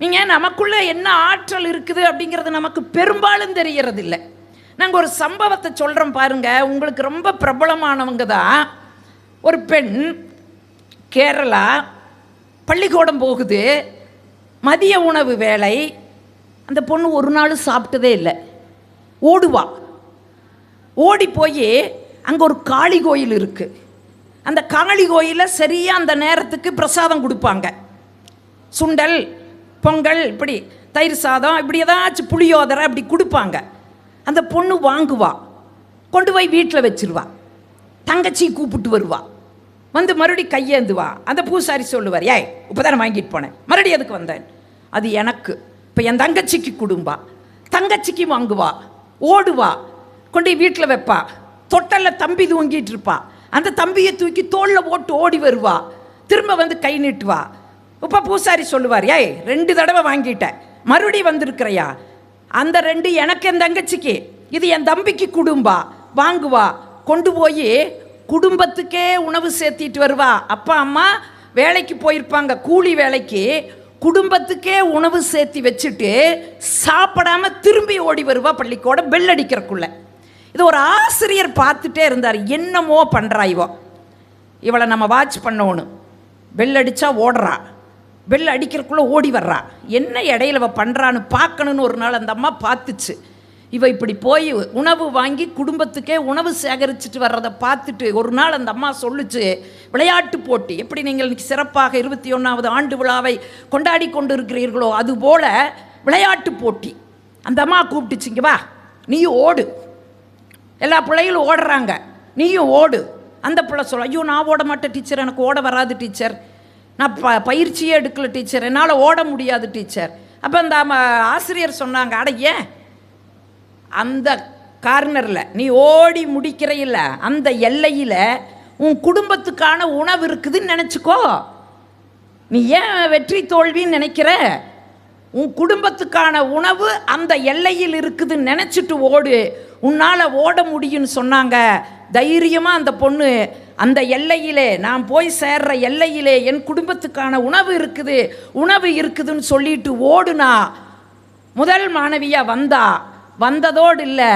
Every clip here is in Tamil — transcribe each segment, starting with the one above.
நீங்கள் நமக்குள்ளே என்ன ஆற்றல் இருக்குது அப்படிங்கிறது நமக்கு பெரும்பாலும் தெரியறதில்ல. நாங்கள் ஒரு சம்பவத்தை சொல்கிறோம் பாருங்கள் உங்களுக்கு ரொம்ப பிரபலமானவங்க தான் ஒரு பெண் கேரளா பள்ளிக்கூடம் போகுது. மதிய உணவு வேலை. அந்த பொண்ணு ஒரு நாள் சாப்பிட்டதே இல்லை. ஓடுவா. ஓடி போய் அங்கே ஒரு காளி கோயில் இருக்குது அந்த காளி கோயிலில் சரியாக அந்த நேரத்துக்கு பிரசாதம் கொடுப்பாங்க. சுண்டல் பொங்கல் இப்படி தயிர் சாதம் இப்படி ஏதாச்சும் புளியோதரை அப்படி கொடுப்பாங்க. அந்த பொண்ணு வாங்குவா. கொண்டு போய் வீட்டில் வச்சிருவா. தங்கச்சி கூப்பிட்டு வருவா. வந்து மறுபடி கையேந்துவா. அந்த பூசாரி சொல்லுவார் ஏய் இப்போ தானே வாங்கிட்டு போனேன். மறுபடியும் அதுக்கு வந்தேன்? அது எனக்கு. இப்போ என் தங்கச்சிக்கு கொடும்பா. தங்கச்சிக்கு வாங்குவா. ஓடுவா. கொண்டு வீட்டில் வைப்பா. தொட்டலில் தம்பி தூங்கிட்டு இருப்பா. அந்த தம்பியை தூக்கி தோளில் போட்டு ஓடி வருவா. திரும்ப வந்து கை நீட்டுவா. இப்போ பூசாரி சொல்லுவார் ஏய் ரெண்டு தடவை வாங்கிட்டேன். மறுபடி வந்திருக்கிறையா? அந்த ரெண்டு எனக்கு என் தங்கச்சிக்கு. இது என் தம்பிக்கு குடும்பா? வாங்குவா? கொண்டு போய் குடும்பத்துக்கே உணவு சேர்த்திட்டு வருவா. அப்பா அம்மா வேலைக்கு போயிருப்பாங்க கூலி வேலைக்கு. குடும்பத்துக்கே உணவு சேர்த்தி வச்சுட்டு சாப்பிடாம திரும்பி ஓடி வருவா பள்ளிக்கூட பெல் அடிக்கிறக்குள்ள. இது ஒரு ஆசிரியர் பார்த்துட்டே இருந்தார். என்னமோ பண்ணுறா இவோ இவளை நம்ம வாட்ச் பண்ணணும். பெல் அடித்தா ஓடுறா. பெல் அடிக்கிறதுக்குள்ளே ஓடி வர்றா. என்ன இடையில இவ பண்ணுறான்னு பார்க்கணுன்னு ஒரு நாள் அந்த அம்மா பார்த்துச்சு. இவ இப்படி போய் உணவு வாங்கி குடும்பத்துக்கே உணவு சேகரிச்சுட்டு வர்றதை பார்த்துட்டு ஒரு நாள் அந்த அம்மா சொல்லுச்சு விளையாட்டு போட்டி எப்படி நீங்கள் இன்னைக்கு சிறப்பாக இருபத்தி ஒன்றாவது ஆண்டு விழாவை கொண்டாடி கொண்டு இருக்கிறீர்களோ அதுபோல் விளையாட்டு போட்டி. அந்த அம்மா கூப்பிட்டுச்சிங்க வா நீயும் ஓடு. எல்லா பிள்ளைகளும் ஓடுறாங்க நீயும் ஓடு. அந்த பிள்ளை சொல்ல ஐயோ நான் ஓட மாட்டேன் டீச்சர் எனக்கு ஓட வராது டீச்சர். நான் ப பயிற்சியே எடுக்கல டீச்சர் என்னால் ஓட முடியாது டீச்சர் அப்போ அந்த ஆசிரியர் சொன்னாங்க அட ஏன்? அந்த கார்னரில் நீ ஓடி முடிக்கிறையில் அந்த எல்லையில் உன் குடும்பத்துக்கான உணவு இருக்குதுன்னு நினச்சிக்கோ. நீ ஏன் வெற்றி தோல்வின்னு நினைக்கிற? உன் குடும்பத்துக்கான உணவு அந்த எல்லையில் இருக்குதுன்னு நினச்சிட்டு ஓடு. உன்னால் ஓட முடியும்னு சொன்னாங்க. தைரியமாக அந்த பொண்ணு அந்த எல்லையிலே நான் போய் சேர்ற எல்லையிலே என் குடும்பத்துக்கான உணவு இருக்குது உணவு இருக்குதுன்னு சொல்லிட்டு ஓடுனா முதல் மாணவியாக வந்தா வந்ததோடு இல்லை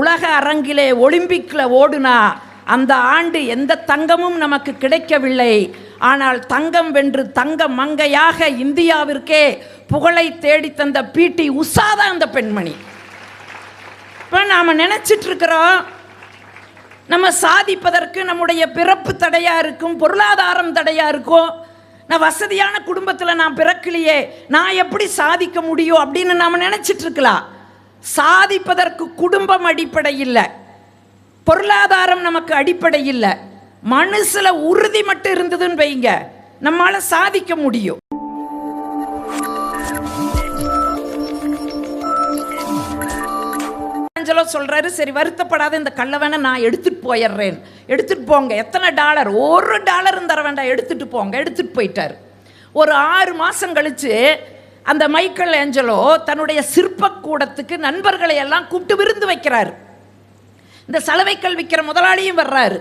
உலக அரங்கிலே ஒலிம்பிக்கில் ஓடுனா அந்த ஆண்டு எந்த தங்கமும் நமக்கு கிடைக்கவில்லை. ஆனால் தங்கம் வென்று தங்க மங்கையாக இந்தியாவிற்கே புகழை தேடி தந்த பிடி உஷாதான் அந்த பெண்மணி. இப்போ நாம் நினச்சிட்ருக்கிறோம் நம்ம சாதிப்பதற்கு நம்முடைய பிறப்பு தடையாக இருக்கும் பொருளாதாரம் தடையாக இருக்கும். நான் வசதியான குடும்பத்தில் நான் பிறக்கலையே நான் எப்படி சாதிக்க முடியும் அப்படின்னு நாம் நினச்சிட்ருக்கலாம் சாதிப்பதற்கு குடும்பம் அடிப்படை இல்லை பொருளாதாரம் நமக்கு அடிப்படை இல்லை மனசில் உறுதி மட்டும் இருந்ததுன்னு வைங்க. நம்மளால் சாதிக்க முடியும். ஆஞ்சலோ சொல்கிறாரு சரி வருத்தப்படாத இந்த கல்லை வேணால் நான் எடுத்துகிட்டு போயிடுறேன். எடுத்துகிட்டு போங்க. எத்தனை டாலர்? ஒரு டாலரும் தர வேண்டாம். எடுத்துகிட்டு போங்க. எடுத்துகிட்டு போயிட்டார். ஒரு ஆறு மாதம் கழித்து அந்த மைக்கேல் ஏஞ்சலோ தன்னுடைய சிற்பக்கூடத்துக்கு நண்பர்களை எல்லாம் கூப்பிட்டு விருந்து வைக்கிறார். இந்த சலவைக்கல் விற்கிற முதலாளியும் வர்றாரு.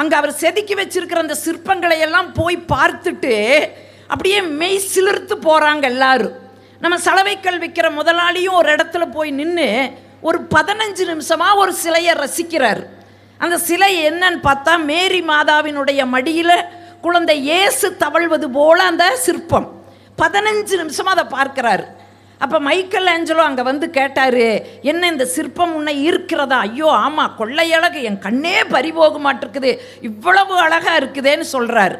அங்கே அவர் செதுக்கி வச்சிருக்கிற அந்த சிற்பங்களை எல்லாம் போய் பார்த்துட்டு அப்படியே மெய் சிலிர்த்து போகிறாங்க எல்லாரும். நம்ம சலவைக்கல் விற்கிற முதலாளியும் ஒரு இடத்துல போய் நின்று ஒரு பதினஞ்சு நிமிஷமாக ஒரு சிலையை ரசிக்கிறார். அந்த சிலை என்னன்னு பார்த்தா மேரி மாதாவினுடைய மடியில் குழந்தை ஏசு தவழ்வது போல் அந்த சிற்பம். பதினஞ்சு நிமிஷமாக அதை பார்க்குறாரு. அப்போ மைக்கேல் ஆஞ்சலோ அங்கே வந்து கேட்டார் என்ன இந்த சிற்பம் உன்னை ஈர்க்கிறதா? ஐயோ ஆமாம் கொள்ளையழகு என் கண்ணே பறிபோக மாட்டிருக்குது. இவ்வளவு அழகாக இருக்குதேன்னு சொல்கிறார்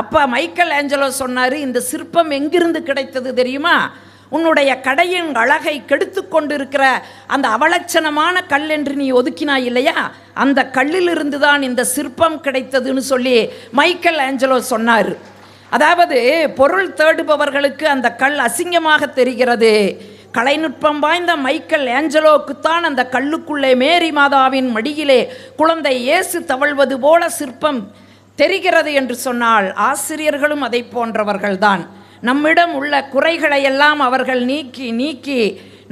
அப்போ மைக்கேல் ஆஞ்சலோ சொன்னார் இந்த சிற்பம் எங்கிருந்து கிடைத்தது தெரியுமா? உன்னுடைய கடையின் அழகை கெடுத்து கொண்டிருக்கிற அந்த அவலட்சணமான கல் என்று நீ ஒதுக்கினாய் இல்லையா? அந்த கல்லிலிருந்து தான் இந்த சிற்பம் கிடைத்ததுன்னு சொல்லி மைக்கேல் ஆஞ்சலோ சொன்னார். அதாவது பொருள் தேடுபவர்களுக்கு அந்த கல் அசிங்கமாக தெரிகிறது. கலைநுட்பம் வாய்ந்த மைக்கேல் ஏஞ்சலோக்குத்தான் அந்த கல்லுக்குள்ளே மேரி மாதாவின் மடியிலே குழந்தை இயேசு தவழ்வது போல சிற்பம் தெரிகிறது என்று சொன்னால் ஆசிரியர்களும் அதை போன்றவர்கள்தான். நம்மிடம் உள்ள குறைகளை எல்லாம் அவர்கள் நீக்கி நீக்கி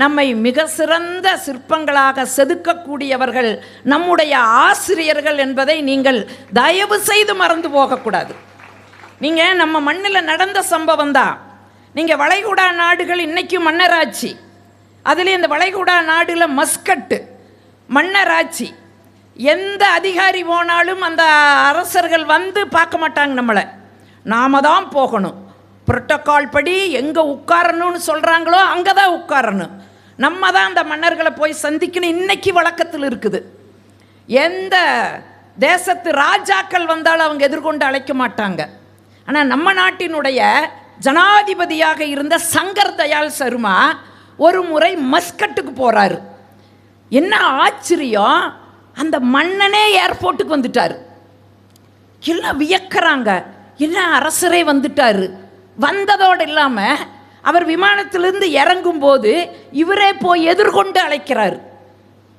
நம்மை மிக சிறந்த சிற்பங்களாக செதுக்கக்கூடியவர்கள் நம்முடைய ஆசிரியர்கள் என்பதை நீங்கள் தயவு செய்து மறந்து போகக்கூடாது. நீங்கள் நம்ம மண்ணில் நடந்த சம்பவம் தான். நீங்கள் வளைகுடா நாடுகள் இன்றைக்கி மன்னராட்சி. அதுலேயும் இந்த வளைகுடா நாடில் மஸ்கட்டு மன்னராட்சி. எந்த அதிகாரி போனாலும் அந்த அரசர்கள் வந்து பார்க்க மாட்டாங்க நம்மளை. நாம தான் போகணும். புரோட்டோக்கால் படி எங்கே உட்காரணும்னு சொல்கிறாங்களோ அங்கே தான் உட்காரணும். நம்ம தான் அந்த மன்னர்களை போய் சந்திக்கணும். இன்னைக்கு வழக்கத்தில் இருக்குது. எந்த தேசத்து ராஜாக்கள் வந்தாலும் அவங்க எதிர்கொண்டு அழைக்க மாட்டாங்க. ஆனால் நம்ம நாட்டினுடைய ஜனாதிபதியாக இருந்த சங்கர் தயாள் சர்மா ஒரு முறை மஸ்கட்டுக்கு போகிறாரு என்ன ஆச்சரியம் அந்த மன்னனே ஏர்போர்ட்டுக்கு வந்துட்டார். எல்லாம் வியக்கிறாங்க. என்ன அரசரே வந்துட்டாரு. வந்ததோடு இல்லாமல் அவர் விமானத்திலிருந்து இறங்கும்போது இவரே போய் எதிர்கொண்டு அழைக்கிறார்.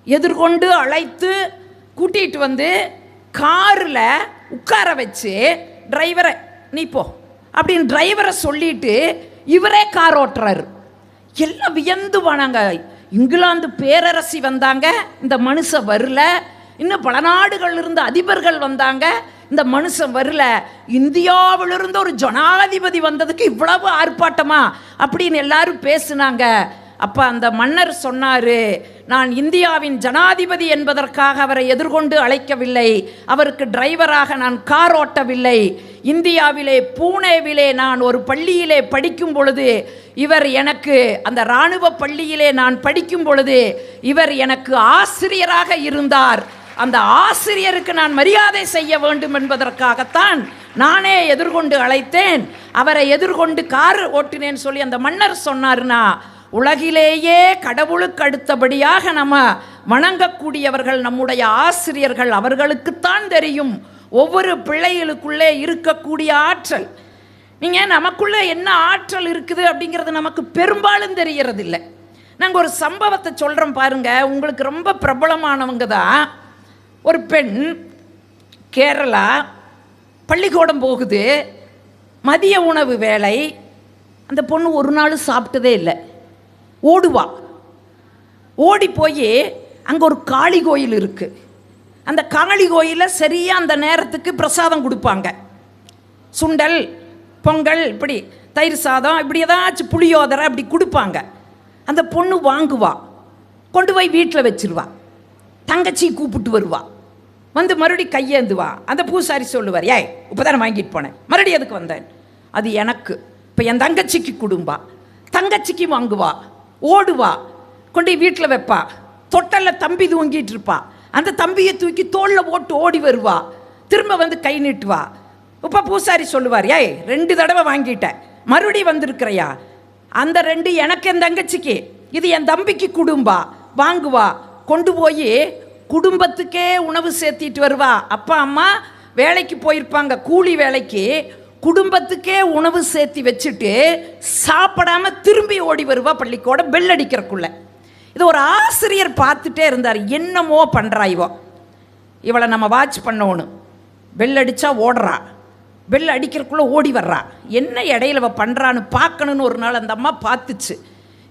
எதிர்கொண்டு அழைத்து கூட்டிகிட்டு வந்து காரில் உட்கார வச்சு டிரைவரை நீ போ அப்படின்னு டிரைவரை சொல்லிட்டு இவரே கார் ஓட்டுறாரு. எல்லாம் வியந்து போனாங்க. இங்கிலாந்து பேரரசி வந்தாங்க. இந்த மனுஷ வரல. இன்னும் பல நாடுகள் இருந்த அதிபர்கள் வந்தாங்க. இந்த மனுஷன் வரல. இந்தியாவிலிருந்து ஒரு ஜனாதிபதி வந்ததுக்கு இவ்வளவு ஆர்ப்பாட்டமா? அப்படின்னு எல்லாரும் பேசுனாங்க. அப்போ அந்த மன்னர் சொன்னார் நான் இந்தியாவின் ஜனாதிபதி என்பதற்காக அவரை எதிர்கொண்டு அழைக்கவில்லை. அவருக்கு டிரைவராக நான் கார் ஓட்டவில்லை. இந்தியாவிலே பூனேவிலே நான் ஒரு பள்ளியிலே படிக்கும் பொழுது இவர் எனக்கு அந்த இராணுவ பள்ளியிலே நான் படிக்கும் பொழுது இவர் எனக்கு ஆசிரியராக இருந்தார். அந்த ஆசிரியருக்கு நான் மரியாதை செய்ய வேண்டும் என்பதற்காகத்தான் நானே எதிர்கொண்டு அழைத்தேன். அவரை எதிர்கொண்டு கார் ஓட்டினேன்னு சொல்லி அந்த மன்னர் சொன்னார்னா உலகிலேயே கடவுளுக்கு அடுத்தபடியாக நம்ம வணங்கக்கூடியவர்கள் நம்முடைய ஆசிரியர்கள் அவர்களுக்குத்தான் தெரியும். ஒவ்வொரு பிள்ளைகளுக்குள்ளே இருக்கக்கூடிய ஆற்றல். நீங்கள் நமக்குள்ளே என்ன ஆற்றல் இருக்குது? அப்படிங்கிறது நமக்கு பெரும்பாலும் தெரியறதில்லை. நாங்கள் ஒரு சம்பவத்தை சொல்கிறோம் பாருங்கள் உங்களுக்கு ரொம்ப பிரபலமானவங்க தான். ஒரு பெண் கேரளா பள்ளிக்கூடம் போகுது மதிய உணவு வேலை அந்த பொண்ணு ஒரு நாள் சாப்பிட்டதே இல்லை. ஓடுவா. ஓடி போய் அங்கே ஒரு காளி கோயில் இருக்குது அந்த காளி கோயிலில் சரியாக அந்த நேரத்துக்கு பிரசாதம் கொடுப்பாங்க. சுண்டல் பொங்கல் இப்படி தயிர் சாதம் இப்படி ஏதாச்சும் புளியோதரை அப்படி கொடுப்பாங்க. அந்த பொண்ணு வாங்குவா. கொண்டு போய் வீட்டில் வச்சிருவா. தங்கச்சி கூப்பிட்டு வருவா. வந்து மறுபடி கையேந்து வா. அந்த பூசாரி சொல்லுவார் ஏய் இப்போ தானே வாங்கிட்டு போனேன். மறுபடியும் எதுக்கு வந்தேன்? அது எனக்கு. இப்போ என் தங்கச்சிக்கு குடும்பா. தங்கச்சிக்கு வாங்குவா. ஓடுவா. கொண்டு வீட்டில் வைப்பா. தொட்டலில் தம்பி தூங்கிட்டு இருப்பா. அந்த தம்பியை தூக்கி தோளில் போட்டு ஓடி வருவா. திரும்ப வந்து கை நீட்டுவா. இப்போ பூசாரி சொல்லுவார் ஏய் ரெண்டு தடவை வாங்கிட்டேன். மறுபடியும் வந்திருக்கிறையா? அந்த ரெண்டு எனக்கு என் தங்கச்சிக்கு. இது என் தம்பிக்கு குடும்பா. வாங்குவா. கொண்டு போய் குடும்பத்துக்கே உணவு சேர்த்திட்டு வருவா. அப்பா அம்மா வேலைக்கு போயிருப்பாங்க கூலி வேலைக்கு. குடும்பத்துக்கே உணவு சேர்த்தி வச்சுட்டு சாப்பிடாம திரும்பி ஓடி வருவா பள்ளிக்கூட பெல் அடிக்கிறக்குள்ள. இது ஒரு ஆசிரியர் பார்த்துட்டே இருந்தார். என்னமோ பண்ணுறா இவோ. இவளை நம்ம வாட்ச் பண்ணணும். பெல் அடித்தா ஓடுறா. பெல் அடிக்கிறக்குள்ளே ஓடி வர்றா. என்ன இடையில இவ பண்ணுறான்னு பார்க்கணுன்னு ஒரு நாள் அந்த அம்மா பார்த்துச்சு.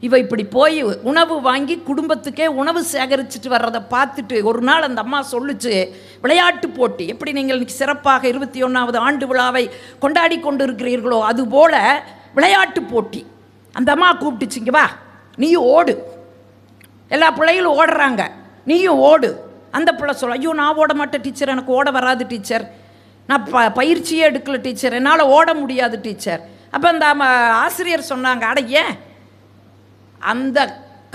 இவ இப்படி போய் உணவு வாங்கி குடும்பத்துக்கே உணவு சேகரிச்சுட்டு வர்றதை பார்த்துட்டு ஒரு நாள் அந்த அம்மா சொல்லுச்சு விளையாட்டு போட்டி எப்படி நீங்கள் இன்னைக்கு சிறப்பாக இருபத்தி ஒன்றாவது ஆண்டு விழாவை கொண்டாடி கொண்டு இருக்கிறீர்களோ அதுபோல் விளையாட்டு போட்டி. அந்த அம்மா கூப்பிட்டுச்சிங்க வா நீயும் ஓடு. எல்லா பிள்ளைகளும் ஓடுறாங்க நீயும் ஓடு. அந்த பிள்ளை சொல்ல ஐயோ நான் ஓட மாட்டேன் டீச்சர் எனக்கு ஓட வராது டீச்சர் நான் ப பயிற்சியே எடுக்கல டீச்சர் என்னால் ஓட முடியாது டீச்சர் அப்போ அந்த ஆசிரியர் சொன்னாங்க அட ஏன்? அந்த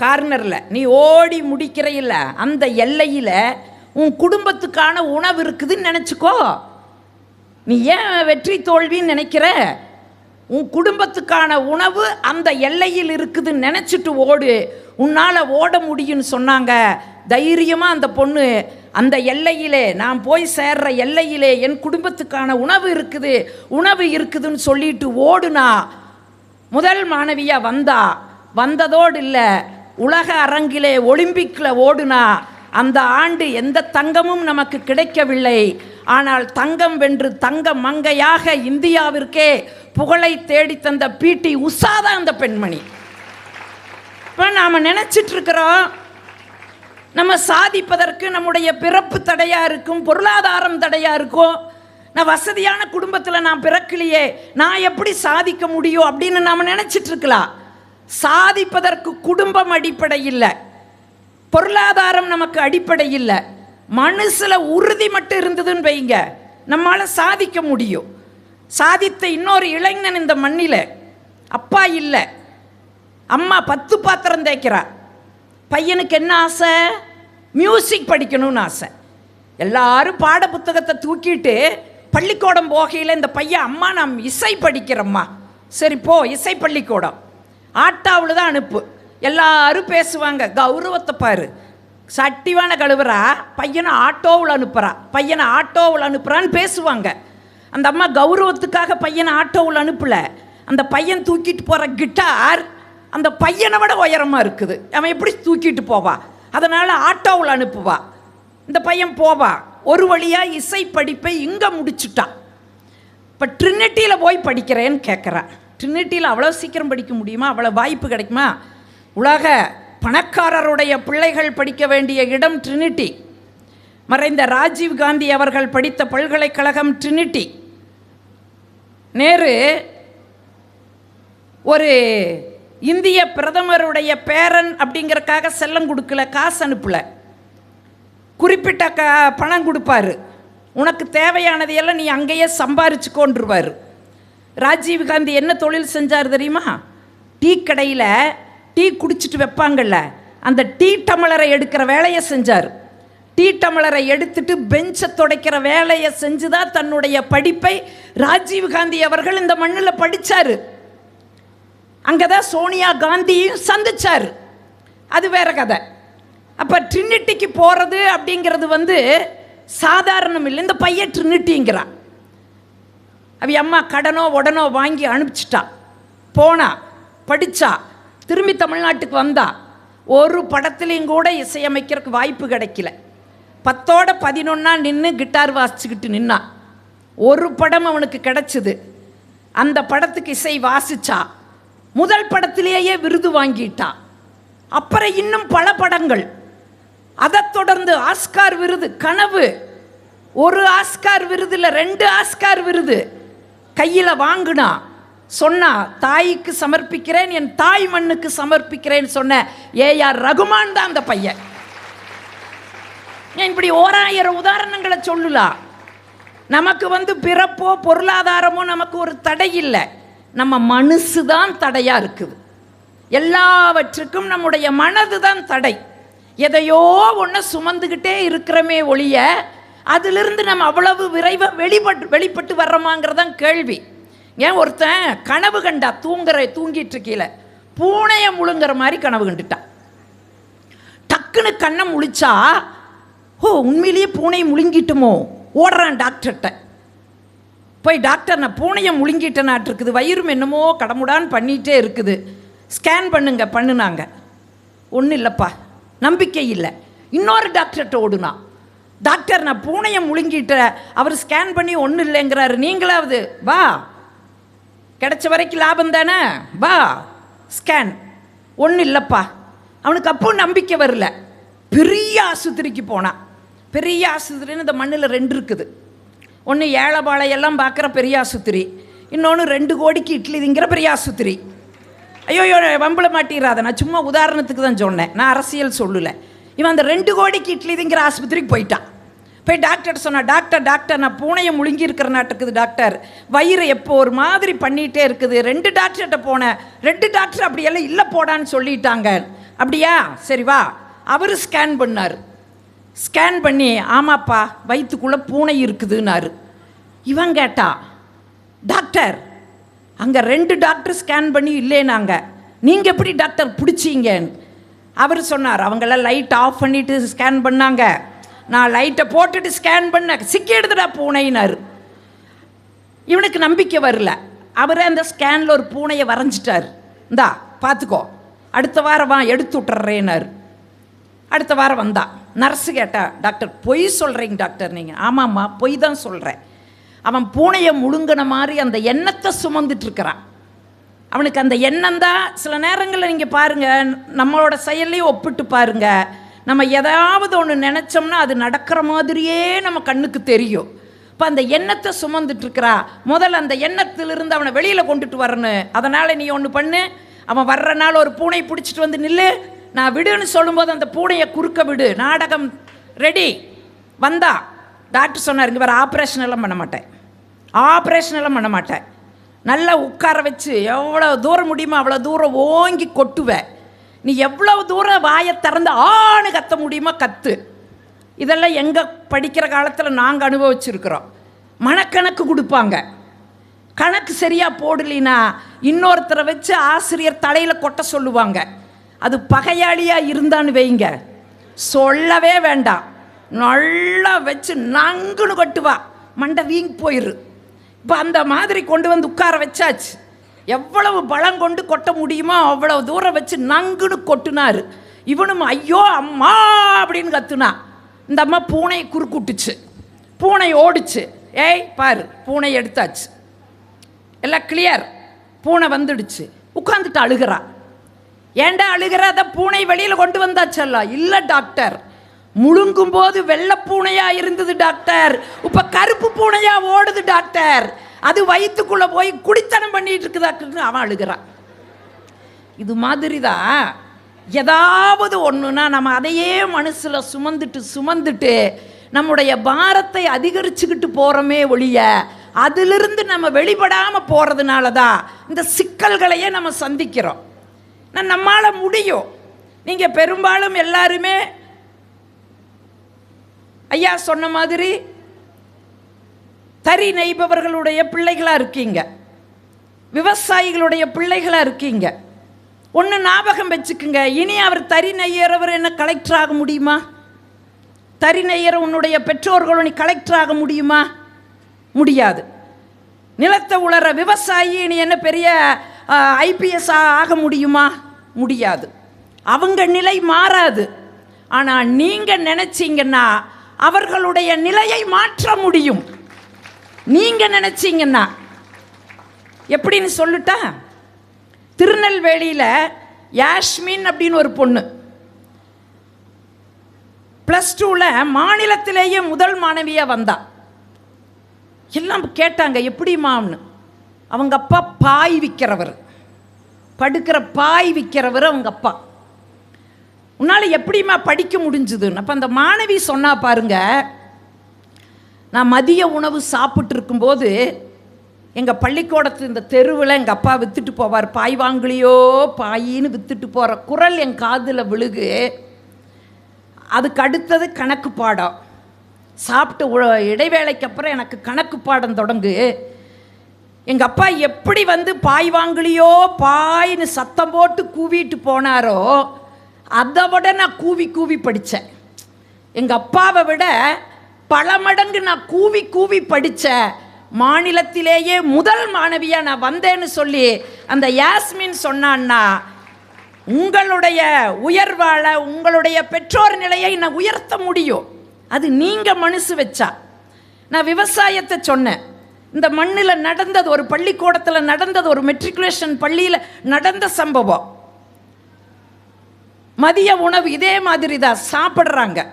கார்னரில் நீ ஓடி முடிக்கிறையில் அந்த எல்லையில் உன் குடும்பத்துக்கான உணவு இருக்குதுன்னு நினச்சிக்கோ. நீ ஏன் வெற்றி தோல்வின்னு நினைக்கிற? உன் குடும்பத்துக்கான உணவு அந்த எல்லையில் இருக்குதுன்னு நினச்சிட்டு ஓடு. உன்னால் ஓட முடியும்னு சொன்னாங்க. தைரியமாக அந்த பொண்ணு அந்த எல்லையிலே நான் போய் சேர்ற எல்லையிலே என் குடும்பத்துக்கான உணவு இருக்குது உணவு இருக்குதுன்னு சொல்லிட்டு ஓடுனா முதல் மாணவியாக வந்தா வந்ததோடு இல்லை உலக அரங்கிலே ஒலிம்பிக்கில் ஓடுனா அந்த ஆண்டு எந்த தங்கமும் நமக்கு கிடைக்கவில்லை. ஆனால் தங்கம் வென்று தங்க மங்கையாக இந்தியாவிற்கே புகழை தேடி தந்த பிடி உஷா தான் அந்த பெண்மணி. இப்போ நாம் நினச்சிட்டு இருக்கிறோம் நம்ம சாதிப்பதற்கு நம்முடைய பிறப்பு தடையாக இருக்கும் பொருளாதாரம் தடையாக இருக்கும். நான் வசதியான குடும்பத்தில் நான் பிறக்கலையே நான் எப்படி சாதிக்க முடியும் அப்படின்னு நாம் நினச்சிட்ருக்கலாம் இருக்கலாம் சாதிப்பதற்கு குடும்பம் அடிப்படை இல்லை பொருளாதாரம் நமக்கு அடிப்படை இல்லை மனசில் உறுதி மட்டும் இருந்ததுன்னு வைங்க. நம்மளால் சாதிக்க முடியும். சாதித்த இன்னொரு இளைஞன் இந்த மண்ணில். அப்பா இல்லை. அம்மா பத்து பாத்திரம் தேய்க்கிறா. பையனுக்கு என்ன ஆசை? மியூசிக் படிக்கணும்னு ஆசை. எல்லாரும் பாட புத்தகத்தை தூக்கிட்டு பள்ளிக்கூடம் போகையில் இந்த பையன் அம்மா நான் இசை படிக்கிறம்மா. சரி போ இசை பள்ளிக்கூடம். ஆட்டாவில் தான் அனுப்பு. எல்லாரும் பேசுவாங்க. கௌரவத்தை பாரு. சட்டிவான கழுவுறா பையனை ஆட்டோவில் அனுப்புகிறா பையனை ஆட்டோவில் அனுப்புகிறான்னு பேசுவாங்க. அந்த அம்மா கௌரவத்துக்காக பையனை ஆட்டோவில் அனுப்பலை. அந்த பையன் தூக்கிட்டு போகிற கிட்டார் அந்த பையனை விட உயரமாக இருக்குது. அவன் எப்படி தூக்கிட்டு போவா? அதனால் ஆட்டோவில் அனுப்புவா. இந்த பையன் போவா. ஒரு வழியாக இசை படிப்பை இங்கே முடிச்சுட்டான். இப்போ ட்ரினிட்டியில் போய் படிக்கிறேன்னு கேட்குறான் ட்ரினிட்டியில் அவ்வளோ சீக்கிரம் படிக்க முடியுமா? அவ்வளோ வாய்ப்பு கிடைக்குமா? உலக பணக்காரருடைய பிள்ளைகள் படிக்க வேண்டிய இடம் ட்ரினிட்டி மறைந்த ராஜீவ் காந்தி அவர்கள் படித்த பல்கலைக்கழகம் ட்ரினிட்டி நேரு ஒரு இந்திய பிரதமருடைய பேரன் அப்படிங்கிறக்காக செல்லம் கொடுக்கல காசு அனுப்பல. குறிப்பிட்ட க பணம் கொடுப்பாரு. உனக்கு தேவையானதையெல்லாம் நீ அங்கேயே சம்பாரிச்சுக்கோன்றுவார். ராஜீவ் காந்தி என்ன தொழில் செஞ்சார் தெரியுமா? டீ கடையில் டீ குடிச்சிட்டு வைப்பாங்கல்ல அந்த டீ டம்ளரை எடுக்கிற வேலையை செஞ்சார். டீ டம்ளரை எடுத்துட்டு பெஞ்சை துடைக்கிற வேலையை செஞ்சு தான் தன்னுடைய படிப்பை ராஜீவ் காந்தி அவர்கள் இந்த மண்ணில் படித்தார் அங்கே தான் சோனியா காந்தியும் சந்திச்சார். அது வேற கதை. அப்போ ட்ரினிட்டிக்கு போகிறது அப்படிங்கிறது வந்து சாதாரணம் இல்லை. இந்த பையன் ட்ரினிட்டிங்கிறான். அவ அம்மா கடனோ உடனோ வாங்கி அனுப்பிச்சிட்டா. போனா படித்தா திரும்பி தமிழ்நாட்டுக்கு வந்தா. ஒரு படத்துலையும் கூட இசையமைக்கிறதுக்கு வாய்ப்பு கிடைக்கல. பத்தோட பதினொன்னா நின்று கிட்டார் வாசிச்சுக்கிட்டு நின்னான் ஒரு படம் அவனுக்கு கிடச்சிது. அந்த படத்துக்கு இசை வாசிச்சா. முதல் படத்திலேயே விருது வாங்கிட்டா. அப்புறம் இன்னும் பல படங்கள். அதைத் தொடர்ந்து ஆஸ்கார் விருது கனவு. ஒரு ஆஸ்கார் விருதுல ரெண்டு ஆஸ்கார் விருது. கையில் வாங்கினா சொன்னா தாய்க்கு சமர்ப்பிக்கிறேன் என் தாய் மண்ணுக்கு சமர்ப்பிக்கிறேன்னு சொன்ன ஏஆர் ரகுமான் தான் அந்த பையன். இப்படி ஓராயிரம் உதாரணங்களை சொல்லலாம் நமக்கு வந்து பிறப்போ பொருளாதாரமோ நமக்கு ஒரு தடை இல்லை. நம்ம மனசு தான் தடையாக இருக்குது. எல்லாவற்றுக்கும் நம்முடைய மனது தான் தடை. எதையோ ஒன்று சுமந்துக்கிட்டே இருக்கிறோமே ஒழிய அதிலிருந்து நம்ம அவ்வளவு விரைவாக வெளிப்பட்டு வெளிப்பட்டு வர்றோமாங்கிறதான் கேள்வி. ஏன் ஒருத்தன் கனவு கண்டா தூங்குற தூங்கிட்டு இருக்கையில பூனையை முழுங்குற மாதிரி கனவு கண்டுட்டான். டக்குன்னு கண்ணை முழிச்சா ஓ உண்மையிலேயே பூனையை முழுங்கிட்டுமோ? ஓடுறான் டாக்டர்கிட்ட. போய் டாக்டர் நான் பூனையை முழுங்கிட்டனாட்டு இருக்குது வயிறும் என்னமோ கடமுடான்னு பண்ணிகிட்டே இருக்குது. ஸ்கேன் பண்ணுங்க பண்ணுனாங்க. ஒன்றும் இல்லைப்பா. நம்பிக்கை இல்லை. இன்னொரு டாக்டர்கிட்ட ஓடுனா டாக்டர் நான் பூனையை முழுங்கிட்ட அவர் ஸ்கேன் பண்ணி ஒன்றும் இல்லைங்கிறாரு. நீங்களாவது வா. கிடைச்ச வரைக்கும் லாபம் தானே? வா. ஸ்கேன் ஒன்றும் இல்லைப்பா. அவனுக்கு அப்போ நம்பிக்கை வரல. பெரிய ஆஸ்பத்திரிக்கு போனான் பெரிய ஆஸ்பத்திரின்னு இந்த மண்ணில் ரெண்டு இருக்குது. ஒன்று ஏழபாளையெல்லாம் பார்க்குற பெரிய ஆஸ்பத்திரி. இன்னொன்று ரெண்டு கோடிக்கு இட்லி திங்கிற பெரிய ஆஸ்பத்திரி. ஐயோ வம்பளை வம்பள மாட்டிடாத நான் சும்மா உதாரணத்துக்கு தான் சொன்னேன். நான் அரசியல் சொல்லலை. இவன் அந்த ரெண்டு கோடிக்கு இட்லி ஆஸ்பத்திரிக்கு போயிட்டான். போய் டாக்டர் சொன்னா டாக்டர் டாக்டர் நான் பூனையை முழுங்கி இருக்கிற நாட்டுக்குது டாக்டர். வயிறு எப்போ ஒரு மாதிரி பண்ணிகிட்டே இருக்குது. ரெண்டு டாக்டர்கிட்ட போனேன். ரெண்டு டாக்டர் அப்படியெல்லாம் இல்லை போடான்னு சொல்லிட்டாங்க. அப்படியா? சரி வா. அவர் ஸ்கேன் பண்ணார். ஸ்கேன் பண்ணி ஆமாப்பா வயிற்றுக்குள்ளே பூனை இருக்குதுன்னாரு. இவன் கேட்டா டாக்டர் அங்கே ரெண்டு டாக்டர் ஸ்கேன் பண்ணி இல்லைனாங்க. நீங்கள் எப்படி டாக்டர் பிடிச்சிங்கன்னு? அவர் சொன்னார் அவங்கெல்லாம் லைட் ஆஃப் பண்ணிட்டு ஸ்கேன் பண்ணாங்க. நான் லைட்டை போட்டுட்டு ஸ்கேன் பண்ண சிக்கி எடுத்துடா பூனைனாரு இவனுக்கு நம்பிக்கை வரல. அவரே அந்த ஸ்கேனில் ஒரு பூனையை வரைஞ்சிட்டார். இந்தா பார்த்துக்கோ அடுத்த வாரம் வா எடுத்து விட்டுறேனார் அடுத்த வாரம் வந்தா. நர்ஸு கேட்டா டாக்டர் பொய் சொல்கிறீங்க டாக்டர் நீங்கள் ஆமாம்மா பொய் தான் சொல்கிறேன் அவன் பூனையை முழுங்கின மாதிரி அந்த எண்ணத்தை சுமந்துட்டு இருக்கிறான். அவனுக்கு அந்த எண்ணம் தான் சில நேரங்களில் நீங்கள் பாருங்கள் நம்மளோட செயல்லையும் ஒப்பிட்டு பாருங்கள் நம்ம எதாவது ஒன்று நினச்சோம்னா அது நடக்கிற மாதிரியே நம்ம கண்ணுக்கு தெரியும். இப்போ அந்த எண்ணத்தை சுமந்துட்டுருக்கிறா. முதல்ல அந்த எண்ணத்திலிருந்து அவனை வெளியில் கொண்டுட்டு வரணும் அதனால் நீ ஒன்று பண்ணு. அவன் வர்ற நாள் ஒரு பூனை பிடிச்சிட்டு வந்து நில்லு. நான் விடுன்னு சொல்லும்போது அந்த பூனையை குறுக்க விடு. நாடகம் ரெடி வந்தா. டாக்டர் சொன்னார் இங்கே வேறு ஆப்ரேஷன் எல்லாம் பண்ண மாட்டேன். ஆப்ரேஷன் எல்லாம் பண்ண மாட்டேன். நல்லா உட்கார வச்சு எவ்வளோ தூரம் முடியுமோ அவ்வளோ தூரம் ஓங்கி கொட்டுவேன் நீ எவ்வளோ தூரம் வாயை திறந்து ஆணு கத்த முடியுமோ கத்து. இதெல்லாம் எங்கள் படிக்கிற காலத்தில் நாங்கள் அனுபவிச்சிருக்கிறோம். மனக்கணக்கு கொடுப்பாங்க. கணக்கு சரியாக போடலினா இன்னொருத்தரை வச்சு ஆசிரியர் தலையில் கொட்ட சொல்லுவாங்க. அது பகையாளியாக இருந்தான்னு வைங்க. சொல்லவே வேண்டாம். நல்லா வச்சு நங்குன்னு கொட்டுவா. மண்டை வீங்கி போயிரு. இப்போ அந்த மாதிரி கொண்டு வந்து உட்கார வச்சாச்சு. எவ்வளவு பலம் கொண்டு கொட்ட முடியுமோ அவ்வளவு தூரம் வச்சு நங்குன்னு கொட்டினார். இவனும் ஐயோ அம்மா அப்படின்னு கத்துனா. இந்த அம்மா பூனையை குறுக்குட்டுச்சு. பூனை ஓடிச்சு. ஏய் பாரு பூனை எடுத்தாச்சு. எல்லாம் கிளியர் பூனை வந்துடுச்சு. உட்காந்துட்டு அழுகிறா. ஏன்டா அழுகிற? அதை பூனை வெளியில் கொண்டு வந்தாச்சல்ல. இல்லை டாக்டர் முழுங்கும் போது வெள்ளப்பூனையா இருந்தது டாக்டர். இப்ப கருப்பு பூனையா ஓடுது டாக்டர். அது வயிற்றுக்குள்ள போய் குடித்தனம் பண்ணிட்டு இருக்குதாக்குன்னு அவன் அழுகிறான். இது மாதிரி தான் ஏதாவது ஒன்றுனா நம்ம அதையே மனசில் சுமந்துட்டு சுமந்துட்டு நம்முடைய பாரத்தை அதிகரிச்சுக்கிட்டு போகிறோமே ஒழிய அதிலிருந்து நம்ம வெளிப்படாமல் போகிறதுனால தான் இந்த சிக்கல்களையே நம்ம சந்திக்கிறோம். நான் நம்மால் முடியும். நீங்கள் பெரும்பாலும் எல்லாருமே ஐயா சொன்ன மாதிரி தறி நெய்பவர்களுடைய பிள்ளைகளாக இருக்கீங்க. விவசாயிகளுடைய பிள்ளைகளாக இருக்கீங்க. ஒன்று ஞாபகம் வச்சுக்குங்க. இனி அவர் தறி நெய்யறவர் என்ன கலெக்டர் ஆக முடியுமா? தறி நெய்யற உன்னுடைய பெற்றோர்கள் நீ கலெக்டர் ஆக முடியுமா? முடியாது. நிலத்தை உளற விவசாயி நீ என்ன பெரிய ஐபிஎஸ் ஆக முடியுமா? முடியாது. அவங்க நிலை மாறாது. ஆனால் நீங்கள் நினச்சிங்கன்னா அவர்களுடைய நிலையை மாற்ற முடியும். நீங்கள் நினச்சிங்கன்னா எப்படின்னு சொல்லிட்டா? திருநெல்வேலியில் யாஷ்மின் அப்படின்னு ஒரு பொண்ணு. ப்ளஸ் டூவில் மாநிலத்திலேயே முதல் மாணவியாக வந்தா. எல்லாம் கேட்டாங்க எப்படிமான்னு அவங்க அப்பா பாய் விற்கிறவர் படுக்கிற பாய் விற்கிறவர் அவங்க அப்பா. உன்னால் எப்படிமா படிக்க முடிஞ்சுதுன்னு. அப்போ அந்த மாணவி சொன்னா பாருங்க நான் மதிய உணவு சாப்பிட்டு இருக்கும்போது எங்கள் பள்ளிக்கூடத்து இந்த தெருவில் எங்கள் அப்பா விற்றுட்டு போவார். பாய் வாங்கலையோ பாயின்னு விற்றுட்டு போகிற குரல் என் காதில் விழுகு. அதுக்கு அடுத்தது கணக்கு பாடம். சாப்பிட்டு உ- இடைவேளைக்கு அப்புறம் எனக்கு கணக்கு பாடம் தொடங்கு. எங்கள் அப்பா எப்படி வந்து பாய் வாங்கலையோ பாய்னு சத்தம் போட்டு கூவிட்டு போனாரோ அதை விட நான் கூவி கூவி படித்தேன் எங்கள் அப்பாவை விட பல மடங்கு நான் கூவி கூவி படித்த மாநிலத்திலேயே முதல் மாணவியாக நான் வந்தேன்னு சொல்லி அந்த யாஸ்மின் சொன்னான்னா உங்களுடைய உயர்வால் உங்களுடைய பெற்றோர் நிலையை நான் உயர்த்த முடியும். அது நீங்கள் மனசு வச்சா. நான் விவசாயத்தை சொன்னேன். இந்த மண்ணில் நடந்தது ஒரு பள்ளிக்கூடத்தில் நடந்தது ஒரு மெட்ரிகுலேஷன் பள்ளியில் நடந்த சம்பவம். மதிய உணவு இதே மாதிரி தான் சாப்பிட்றாங்க.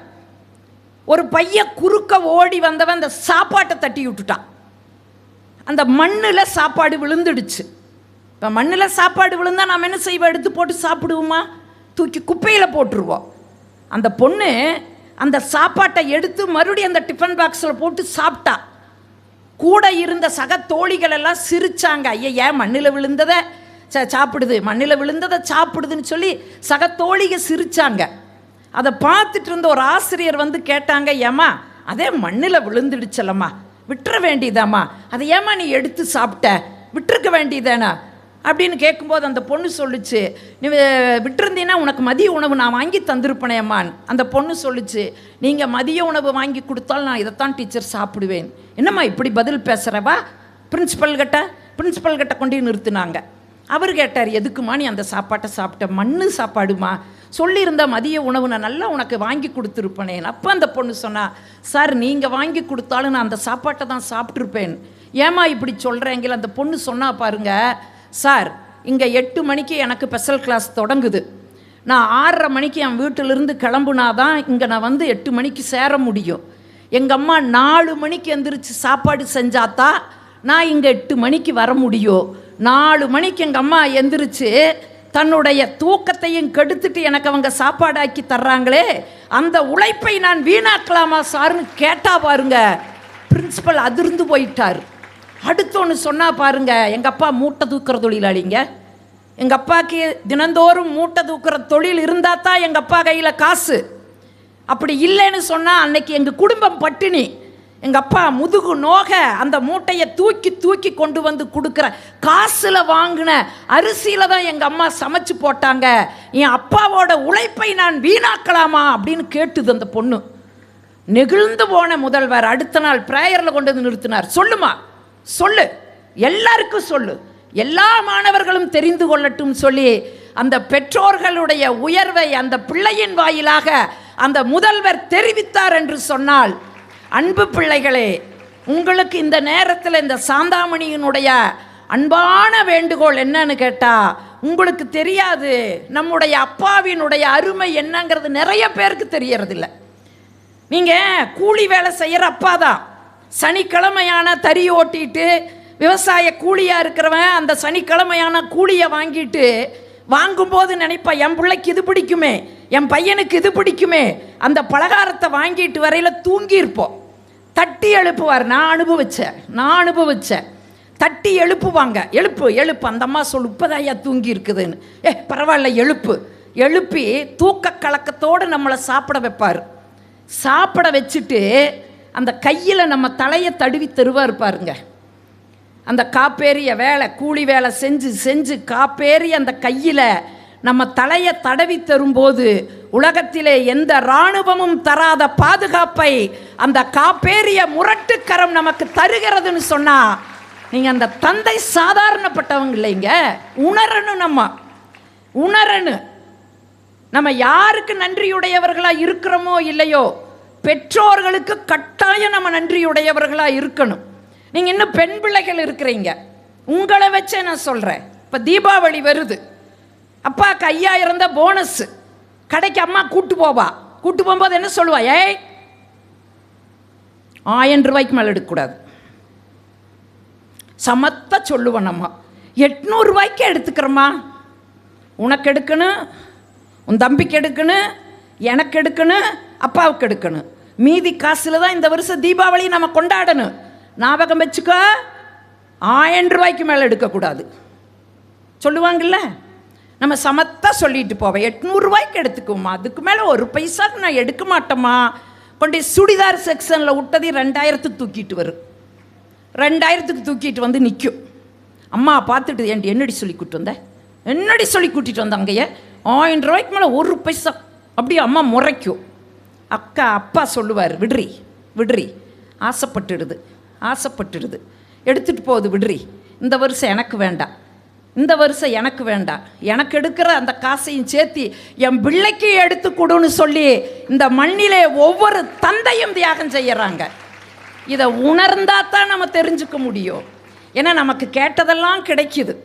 ஒரு பையன் குறுக்க ஓடி வந்தவன் அந்த சாப்பாட்டை தட்டி விட்டுட்டான். அந்த மண்ணில் சாப்பாடு விழுந்துடுச்சு. இப்போ மண்ணில் சாப்பாடு விழுந்தால் நாம் என்ன செய்வோம்? எடுத்து போட்டு சாப்பிடுவோமா? தூக்கி குப்பையில் போட்டுருவோம். அந்த பொண்ணு அந்த சாப்பாட்டை எடுத்து மறுபடியும் அந்த டிஃபன் பாக்ஸில் போட்டு சாப்பிட்டா. கூட இருந்த சக தோழிகள் எல்லாம் சிரிச்சாங்க. ஐயா ஏன் மண்ணில் விழுந்ததை. ச- சாப்பிடுது. மண்ணில் விழுந்ததை சாப்பிடுதுன்னு சொல்லி சக சிரித்தாங்க அதை பார்த்துட்டு இருந்த ஒரு ஆசிரியர் வந்து கேட்டாங்க ஏம்மா அதே மண்ணில் விழுந்துடுச்சலம்மா விட்டுற வேண்டியதாம்மா. அதை ஏமா நீ எடுத்து சாப்பிட்ட? விட்டுருக்க வேண்டியதானே? அப்படின்னு கேட்கும்போது அந்த பொண்ணு சொல்லுச்சு நீ விட்டுருந்தீன்னா உனக்கு மதிய உணவு நான் வாங்கி தந்திருப்பனேம்மான். அந்த பொண்ணு சொல்லுச்சு நீங்கள் மதிய உணவு வாங்கி கொடுத்தாலும் நான் இதைத்தான் டீச்சர் சாப்பிடுவேன். என்னம்மா இப்படி பதில் பேசுகிறவா பிரின்ஸிபல்கிட்ட பிரின்ஸிபல்கிட்ட கொண்டு நிறுத்தினாங்க. அவர் கேட்டார் எதுக்குமா நீ அந்த சாப்பாட்டை சாப்பிட்ட? மண் சாப்பாடுமா? சொல்லியிருந்த மதிய உணவு நான் நல்லா உனக்கு வாங்கி கொடுத்துருப்பனேன் அப்போ அந்த பொண்ணு சொன்னா சார் நீங்கள் வாங்கி கொடுத்தாலும் நான் அந்த சாப்பாட்டை தான் சாப்பிட்ருப்பேன் ஏமா இப்படி சொல்கிறேங்கில அந்த பொண்ணு சொன்னா பாருங்க சார் இங்கே எட்டு மணிக்கு எனக்கு ஸ்பெஷல் கிளாஸ் தொடங்குது. நான் ஆறரை மணிக்கு என் வீட்டிலிருந்து கிளம்புனாதான் இங்கே நான் வந்து எட்டு மணிக்கு சேர முடியும். எங்கள் அம்மா நாலு மணிக்கு எந்திரிச்சு சாப்பாடு செஞ்சாதான் நான் இங்கே எட்டு மணிக்கு வர முடியும். நாலு மணிக்கு எங்கள் அம்மா எந்திரிச்சு தன்னுடைய தூக்கத்தையும் கெடுத்துட்டு எனக்கு அவங்க சாப்பாடாக்கி தர்றாங்களே அந்த உழைப்பை நான் வீணாக்கலாமா சார்னு கேட்டா பாருங்க. பிரின்சிபல் அதிர்ந்து போயிட்டார். அடுத்து ஒன்று சொன்னால் பாருங்க எங்கள் அப்பா மூட்டை தூக்கிற தொழிலாளிங்க. எங்கள் அப்பாவுக்கு தினந்தோறும் மூட்டை தூக்குற தொழில் இருந்தால் தான் எங்கள் அப்பா கையில் காசு. அப்படி இல்லைன்னு சொன்னால் அன்னைக்கு எங்கள் குடும்பம் பட்டினி. எங்கள் அப்பா முதுகு நோக அந்த மூட்டையை தூக்கி தூக்கி கொண்டு வந்து கொடுக்குற காசில் வாங்கின அரிசியில் தான் எங்கள் அம்மா சமைச்சு போட்டாங்க. என் அப்பாவோட உழைப்பை நான் வீணாக்கலாமா அப்படின்னு கேட்டுது அந்த பொண்ணு. நெகிழ்ந்து போன முதல்வர் அடுத்த நாள் ப்ரேயரில் கொண்டு வந்து நிறுத்தினார். சொல்லுமா? சொல்லு. எல்லாருக்கும் சொல்லு. எல்லா மாணவர்களும் தெரிந்து கொள்ளட்டும் சொல்லி அந்த பெற்றோர்களுடைய உயர்வை அந்த பிள்ளையின் வாயிலாக அந்த முதல்வர் தெரிவித்தார் என்று சொன்னால் அன்பு பிள்ளைகளே உங்களுக்கு இந்த நேரத்தில் இந்த சாந்தாமணியினுடைய அன்பான வேண்டுகோள் என்னன்னு கேட்டால் உங்களுக்கு தெரியாது. நம்முடைய அப்பாவினுடைய அருமை என்னங்கிறது நிறைய பேருக்கு தெரியறதில்ல. நீங்கள் கூலி வேலை செய்கிற அப்பா தான். சனிக்கிழமையான தறி ஓட்டிட்டு விவசாய கூலியாக இருக்கிறவன் அந்த சனிக்கிழமையான கூலியை வாங்கிட்டு வாங்கும்போது நினைப்பா என் பிள்ளைக்கு இது பிடிக்குமே என் பையனுக்கு இது பிடிக்குமே. அந்த பலகாரத்தை வாங்கிட்டு வரையில் தூங்கியிருப்போம். தட்டி எழுப்புவார். நான் அனுபவிச்சேன். நான் அனுபவிச்சேன். தட்டி எழுப்புவாங்க. எழுப்பு எழுப்பு. அந்த அம்மா சொல் இப்போதாயா தூங்கி இருக்குதுன்னு. ஏ பரவாயில்ல எழுப்பு. எழுப்பி தூக்க கலக்கத்தோடு நம்மளை சாப்பிட வைப்பார். சாப்பிட வச்சுட்டு அந்த கையில் நம்ம தலையை தடுவி தருவார் பாருங்க. அந்த காப்பேரிய வேலை கூலி வேலை செஞ்சு செஞ்சு காப்பேறி அந்த கையில் நம்ம தலையை தடவி தரும்போது உலகத்திலே எந்த இராணுவமும் தராத பாதுகாப்பை அந்த காப்பேரிய முரட்டுக்கரம் நமக்கு தருகிறதுன்னு சொன்னால் நீங்கள் அந்த தந்தை சாதாரணப்பட்டவங்க இல்லைங்க. உணரணும் நம்ம. உணரணும். நம்ம யாருக்கு நன்றியுடையவர்களாக இருக்கிறோமோ இல்லையோ பெற்றோர்களுக்கு கட்டாயம் நம்ம நன்றியுடையவர்களாக இருக்கணும். நீங்கள் இன்னும் பெண் பிள்ளைகள் இருக்கிறீங்க. உங்களை வச்சே நான் சொல்கிறேன் இப்போ தீபாவளி வருது. அப்பாவுக்கு ஐயாயிரம் தான் போனஸ் கடைக்கு அம்மா கூட்டு போவா. கூட்டு போகும்போது என்ன சொல்லுவா? ஏய் ஆயிரம் ரூபாய்க்கு மேலே எடுக்கக்கூடாது. சமத்த சொல்லுவோம் நம்ம எட்நூறுரூவாய்க்கு எடுத்துக்கிறோமா உனக்கு எடுக்கணும் உன் தம்பிக்கு எடுக்கணும் எனக்கு எடுக்கணும் அப்பாவுக்கு எடுக்கணும். மீதி காசில் தான் இந்த வருஷம் தீபாவளி நம்ம கொண்டாடணும். ஞாபகம் வச்சுக்கோ ஆயிரம் ரூபாய்க்கு மேலே எடுக்கக்கூடாது. சொல்லுவாங்கல்ல? நம்ம சமத்தாக சொல்லிட்டு போவேன். எட்நூறுரூவாய்க்கு எடுத்துக்குவோம்மா. அதுக்கு மேலே ஒரு பைசாவுக்கு நான் எடுக்க மாட்டோமா கொண்டு சுடிதார் செக்ஷனில் விட்டதே ரெண்டாயிரத்துக்கு தூக்கிட்டு வரும் ரெண்டாயிரத்துக்கு தூக்கிட்டு வந்து நிற்கும் அம்மா பார்த்துட்டு ஏன்டி என்னடி சொல்லி கூப்பிட்டு வந்தேன் என்னடி சொல்லி கூட்டிகிட்டு வந்தேன் அங்கேயே? ஆயிரம் ரூபாய்க்கு மேலே ஒரு பைசா. அப்படியே அம்மா முறைக்கும். அக்கா அப்பா சொல்லுவார் விடுறி விடுறி. ஆசைப்பட்டுடுது ஆசைப்பட்டுடுது. எடுத்துகிட்டு போகுது விடுறி. இந்த வருஷம் எனக்கு வேண்டாம். இந்த வருஷம் எனக்கு வேண்டாம். எனக்கு எடுக்கிற அந்த காசையும் சேர்த்து என் பிள்ளைக்கு எடுத்து கொடுன்னு சொல்லி இந்த மண்ணிலே ஒவ்வொரு தந்தையும் தியாகம் செய்யறாங்க. இதை உணர்ந்தா தான் நம்ம தெரிஞ்சுக்க முடியும். ஏன்னா நமக்கு கேட்டதெல்லாம் கிடைக்குது.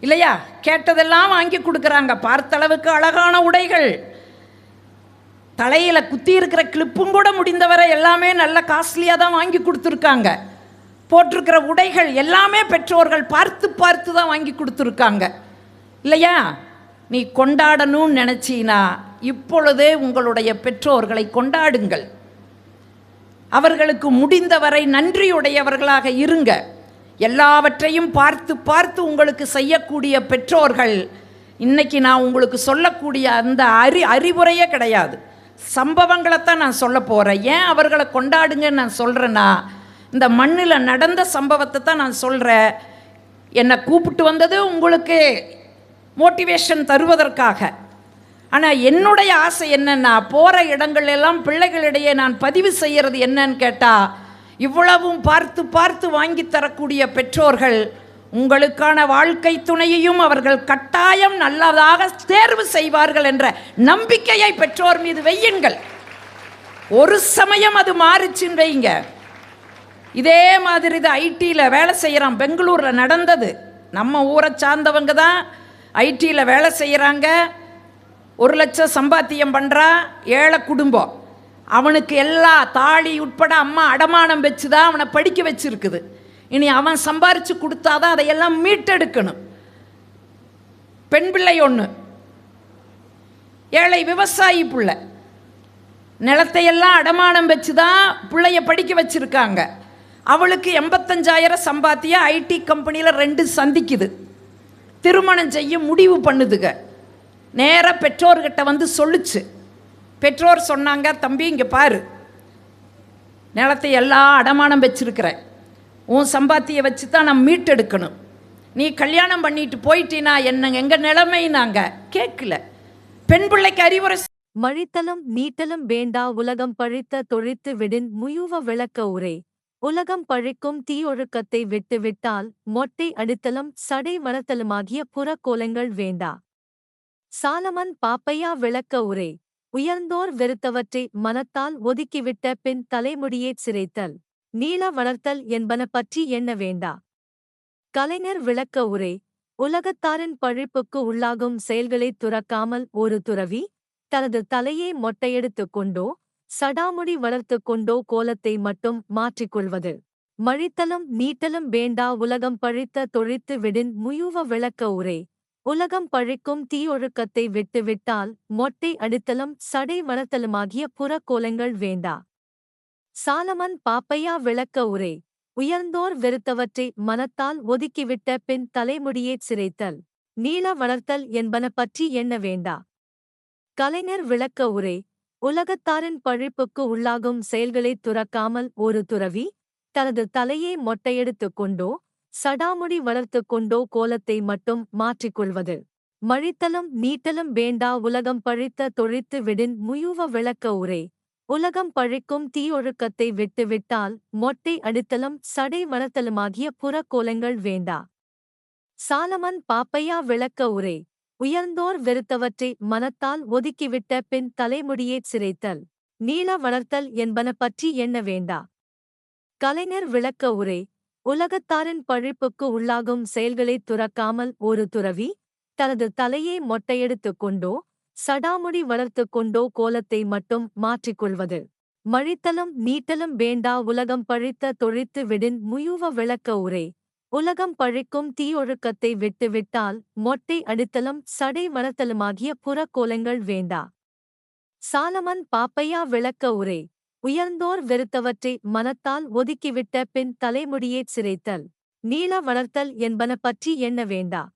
இல்லையா? கேட்டதெல்லாம் வாங்கி கொடுக்குறாங்க. பார்த்தளவுக்கு அழகான உடைகள். தலையில் குத்தி இருக்கிற கிளிப்பும் கூட முடிந்தவரை எல்லாமே நல்ல காஸ்ட்லியாக தான் வாங்கி கொடுத்துருக்காங்க. போட்டிருக்கிற உடைகள் எல்லாமே பெற்றோர்கள் பார்த்து பார்த்து தான் வாங்கி கொடுத்துருக்காங்க. இல்லையா? நீ கொண்டாடணும்னு நினச்சினா இப்பொழுதே உங்களுடைய பெற்றோர்களை கொண்டாடுங்கள். அவர்களுக்கு முடிந்தவரை நன்றியுடையவர்களாக இருங்க. எல்லாவற்றையும் பார்த்து பார்த்து உங்களுக்கு செய்யக்கூடிய பெற்றோர்கள் இன்னைக்கு நான் உங்களுக்கு சொல்லக்கூடிய அந்த அறி அறிவுரையே கிடையாது. சம்பவங்களைத்தான் நான் சொல்ல போகிறேன் ஏன் அவர்களை கொண்டாடுங்கன்னு நான் சொல்கிறேன்னா இந்த மண்ணில் நடந்த சம்பவத்தை தான் நான் சொல்கிறேன் என்னை கூப்பிட்டு வந்தது உங்களுக்கு மோட்டிவேஷன் தருவதற்காக. ஆனால் என்னுடைய ஆசை என்னென்னா போகிற இடங்கள் எல்லாம் பிள்ளைகளிடையே நான் பதிவு செய்கிறது என்னன்னு கேட்டால் இவ்வளவும் பார்த்து பார்த்து வாங்கி தரக்கூடிய பெற்றோர்கள் உங்களுக்கான வாழ்க்கை துணையையும் அவர்கள் கட்டாயம் நல்லதாக தேர்வு செய்வார்கள் என்ற நம்பிக்கையை பெற்றோர் மீது வையுங்கள். ஒரு சமயம் அது மாறுச்சுன்னு வைங்க இதே மாதிரி இது ஐடியில் வேலை செய்கிறான் பெங்களூரில் நடந்தது. நம்ம ஊரை சார்ந்தவங்க தான் ஐடியில் வேலை செய்கிறாங்க ஒரு லட்சம் சம்பாத்தியம் பண்ணுறா ஏழை குடும்பம். அவனுக்கு எல்லா தாலி உட்பட அம்மா அடமானம் வச்சு தான் அவனை படிக்க வச்சுருக்குது. இனி அவன் சம்பாரித்து கொடுத்தாதான் அதையெல்லாம் மீட்டெடுக்கணும். பெண் பிள்ளை ஒன்று ஏழை விவசாயி பிள்ளை. நிலத்தையெல்லாம் அடமானம் வச்சு தான் பிள்ளைய படிக்க வச்சுருக்காங்க. அவளுக்கு எண்பத்தஞ்சாயிரம் சம்பாத்தியம் ஐடி கம்பெனியில் ரெண்டு சந்திக்குது. திருமணம் செய்ய முடிவு பண்ணுதுங்க நேராக பெற்றோர்கிட்ட வந்து சொல்லுச்சு. பெற்றோர் சொன்னாங்க தம்பி இங்கே பாரு. நிலத்தை எல்லாம் அடமானம் வச்சுருக்கிறேன். உன் சம்பாத்தியை வச்சு தான் நான் மீட்டெடுக்கணும். நீ கல்யாணம் பண்ணிட்டு போயிட்டீனா என்ன எங்கள் நிலைமை நாங்கள் கேட்கல. பெண் பிள்ளைக்கு அறிவுரை மழித்தலும் நீட்டலும் வேண்டா உலகம் பழித்த தொழித்து விடின் முயுவ விளக்க உரை. உலகம் பழிக்கும் தீயொழுக்கத்தை விட்டுவிட்டால் மொட்டை அடித்தலும் சடை மணத்தலுமாகிய புறக்கோலங்கள் வேண்டா. சாலமன் பாப்பையா விளக்க உரை. உயர்ந்தோர் வெறுத்தவற்றை மனத்தால் ஒதுக்கிவிட்ட பின் தலைமுடியே சிரைத்தல். நீள வளர்த்தல் என்பன பற்றி எண்ண வேண்டா. கலைஞர் விளக்க உரை. உலகத்தாரின் பழிப்புக்கு உள்ளாகும் செயல்களைத் துறக்காமல் ஒரு துறவி தனது தலையை மொட்டையெடுத்துக் கொண்டோ சடாமுடி வளர்த்துக் கொண்டோ கோலத்தை மட்டும் மாற்றிக்கொள்வது மழித்தலும் நீட்டலும் வேண்டா உலகம் பழித்த தொழித்து விடின் முயுவ விளக்க உரை. உலகம் பழிக்கும் தீயொழுக்கத்தை விட்டுவிட்டால் மொட்டை அடித்தலும் சடை வளர்த்தலுமாகிய புறக்கோலங்கள் வேண்டா. சாலமன் பாப்பையா விளக்க உரை. உயர்ந்தோர் வெறுத்தவற்றை மனத்தால் ஒதுக்கிவிட்ட பின் தலைமுடியே சிரைத்தல். நீள வளர்த்தல் என்பன பற்றி எண்ண வேண்டா? கலைஞர் விளக்க உரை. உலகத்தாரின் பழிப்புக்கு உள்ளாகும் செயல்களைத் துறக்காமல் ஒரு துறவி தனது தலையை மொட்டையெடுத்துக் கொண்டோ சடாமுடி வளர்த்துக் கொண்டோ கோலத்தை மட்டும் மாற்றிக்கொள்வது மழித்தலும் நீட்டலும் வேண்டா உலகம் பழித்த தொழித்து விடின் முயுவ விளக்க உரை. உலகம் பழிக்கும் தீயொழுக்கத்தை விட்டுவிட்டால் மொட்டை அடித்தலும் சடை வளர்த்தலுமாகிய புறக்கோலங்கள் வேண்டா. சாலமன் பாப்பையா விளக்க உரை. உயர்ந்தோர் வெறுத்தவற்றை மனத்தால் ஒதுக்கிவிட்ட பின் தலைமுடியே சிரைத்தல். நீள வளர்த்தல் என்பன பற்றி எண்ண வேண்டா. கலைஞர் விளக்க உரை. உலகத்தாரின் பழிப்புக்கு உள்ளாகும் செயல்களைத் துறக்காமல் ஒரு துறவி தனது தலையை மொட்டையெடுத்துக் கொண்டோ சடாமுடி வளர்த்துக் கொண்டோ கோலத்தை மட்டும் மாற்றிக்கொள்வது மழித்தலும் நீட்டலும் வேண்டா உலகம் பழித்த தொழித்து விடின் முயுவ விளக்க உரை. உலகம் பழிக்கும் தீயொழுக்கத்தை விட்டுவிட்டால் மொட்டை அடித்தலும் சடை வளர்த்தலுமாகிய புறக்கோலங்கள் வேண்டா. சாலமன் பாப்பையா விளக்க உரை. உயர்ந்தோர் வெறுத்தவற்றை மனத்தால் ஒதுக்கிவிட்ட பின் தலைமுடியேச் சிரைத்தல். நீள வளர்த்தல் என்பன பற்றி எண்ண வேண்டா.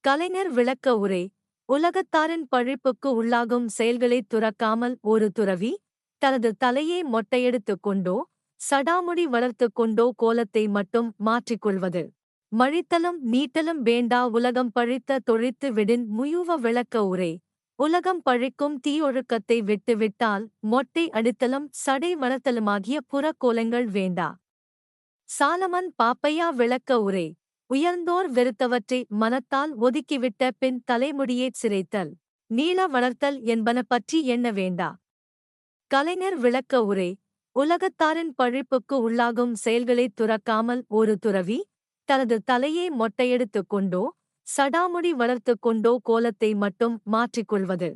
கலைஞர் விளக்க உரை. உலகத்தாரின் பழிப்புக்கு உள்ளாகும் செயல்களைத் துறக்காமல் ஒரு துறவி தனது தலையை மொட்டையெடுத்துக் கொண்டோ சடாமுடி வளர்த்துக் கொண்டோ கோலத்தை மட்டும் மாற்றிக்கொள்வது மழித்தலும் நீட்டலும் வேண்டா உலகம் பழித்த தொழித்து விடின் முயுவ விளக்க உரை. உலகம் பழிக்கும் தீயொழுக்கத்தை விட்டுவிட்டால் மொட்டை அடித்தலும் சடை வளர்த்தலுமாகிய புறக்கோலங்கள் வேண்டா. சாலமன் பாப்பையா விளக்க உரை. உயர்ந்தோர் வெறுத்தவற்றை மனத்தால் ஒதுக்கிவிட்ட பின் தலைமுடியேச் சிரைத்தல். நீள வளர்த்தல் என்பன பற்றி எண்ண வேண்டா? கலைஞர் விளக்க உரை. உலகத்தாரின் பழிப்புக்கு உள்ளாகும் செயல்களைத் துறக்காமல் ஒரு துறவி தனது தலையை மொட்டையெடுத்துக் கொண்டோ சடாமுடி வளர்த்துக் கொண்டோ கோலத்தை மட்டும் மாற்றிக்கொள்வது